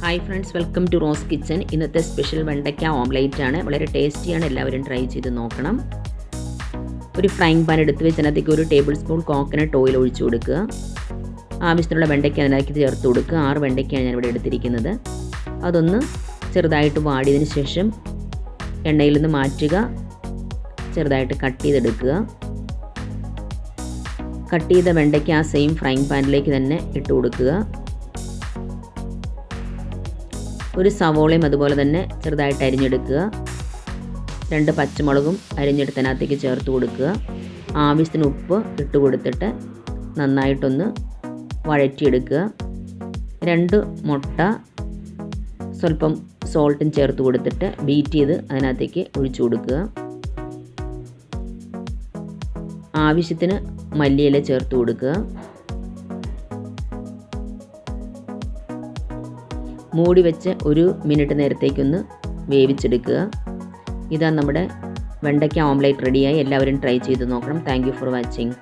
Hi friends welcome to Rose Kitchen ഇന്നത്തെ special വെണ്ടയ്ക്ക omelette ആണ്. വളരെ ടേസ്റ്റിയാണ് എല്ലാവരും ട്രൈ ചെയ്ത് നോക്കണം. ഒരു ഫ്രൈങ് പാൻ എടുത്ത് വെച്ച് അതിനകത്തേക്ക് ഒരു ടേബിൾ സ്പൂൺ കോക്കനട്ട് ഓയിൽ ഒഴിച്ചു കൊടുക്കുക. ആവശ്യത്തിനുള്ള വെണ്ടയ്ക്ക അതിനകത്ത് ചേർത്ത് കൊടുക്കുക. ആറ് വെണ്ടയ്ക്കാണ് ഞാനിവിടെ എടുത്തിരിക്കുന്നത്. അതൊന്ന് ചെറുതായിട്ട് വാടിയതിന് ശേഷം എണ്ണയിൽ നിന്ന് മാറ്റുക. ചെറുതായിട്ട് കട്ട് ചെയ്തെടുക്കുക. കട്ട് ചെയ്ത വെണ്ടയ്ക്ക ആ സെയിം ഫ്രൈങ് പാനിലേക്ക് തന്നെ ഇട്ട് കൊടുക്കുക. ഒരു സവോളയും അതുപോലെ തന്നെ ചെറുതായിട്ട് അരിഞ്ഞെടുക്കുക. രണ്ട് പച്ചമുളകും അരിഞ്ഞെടുത്തതിനകത്തേക്ക് ചേർത്ത് കൊടുക്കുക. ആവശ്യത്തിന് ഉപ്പ് ഇട്ട് കൊടുത്തിട്ട് നന്നായിട്ടൊന്ന് വഴറ്റിയെടുക്കുക. രണ്ട് മുട്ട സ്വല്പം സോൾട്ടും ചേർത്ത് കൊടുത്തിട്ട് ബീറ്റ് ചെയ്ത് അതിനകത്തേക്ക് ഒഴിച്ചു കൊടുക്കുക. ആവശ്യത്തിന് മല്ലിയില ചേർത്ത് കൊടുക്കുക. മൂടി വെച്ച് ഒരു മിനിറ്റ് നേരത്തേക്കൊന്ന് വേവിച്ചെടുക്കുക. ഇതാ നമ്മുടെ വെണ്ടയ്ക്ക ഓംലേറ്റ് റെഡിയായി എല്ലാവരും ട്രൈ ചെയ്ത് നോക്കണം. Thank for watching